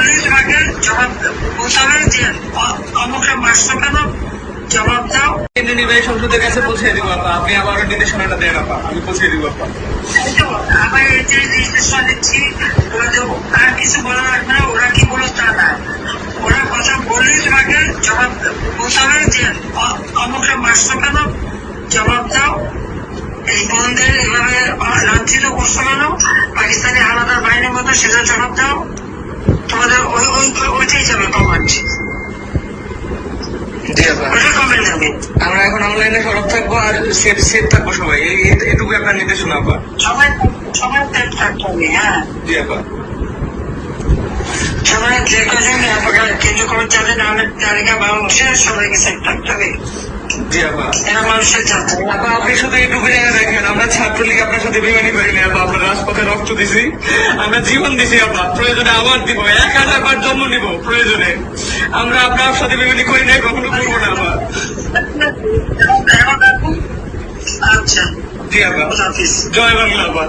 বললেই তোমাকে জবাব বলতে যে অমুকে মারছো কেন? জবাব দাও। কেন্দ্রীয় নির্বাহী সংসদের কাছে পৌঁছে দিব আপা। আপনি আমার নির্দেশনাটা দেন আপা। আমি পৌঁছে দিব আপা। আবার যে নির্দেশনা দিচ্ছি ওরা কিছু বলা লাগবে না ওরা কি বলো তা না। ওরা কথা বললেই তোমাকে জবাব বলতে যে অমুকে মারছো কেন? জবাব দাও। এই বন্ধের এভাবে লাঞ্ছিত করছ কেন? পাকিস্তানি হানাদার বাহিনীর মতো সেটা জবাব দাও। তোমাদের ওই ওই ওইটাই যাবে কমেন্ট আমরা এখন অনলাইনে সরব থাকব আর সেফ সেফ থাকব সবাই। এটুকু আপনার নির্দেশনা আপা সবাই সবাই সেট থাকতে হবে হ্যাঁ। জি আপা সবাই যে কজন কেন্দ্র কর্মচারী নামের তালিকা বাংলাদেশের সবাইকে সেট থাকতে হবে। জি আপা এরা মানুষের জাতি আপা আপনি শুধু এইটুকু জায়গা দেখেন। আমরা ছাত্রলীগ আপনার সাথে বিমানি করিনি আপা আপনার রাজপথে রক্ত দিছি। আমরা জীবন দিছি আপা প্রয়োজনে আবার দিব। এক হাজার বার জন্ম নিব প্রয়োজনে। আমরা আপনার সাথে বিমানি করি নাই কখনো করব না আপা আচ্ছা। জি আপা জয় বাংলা আপা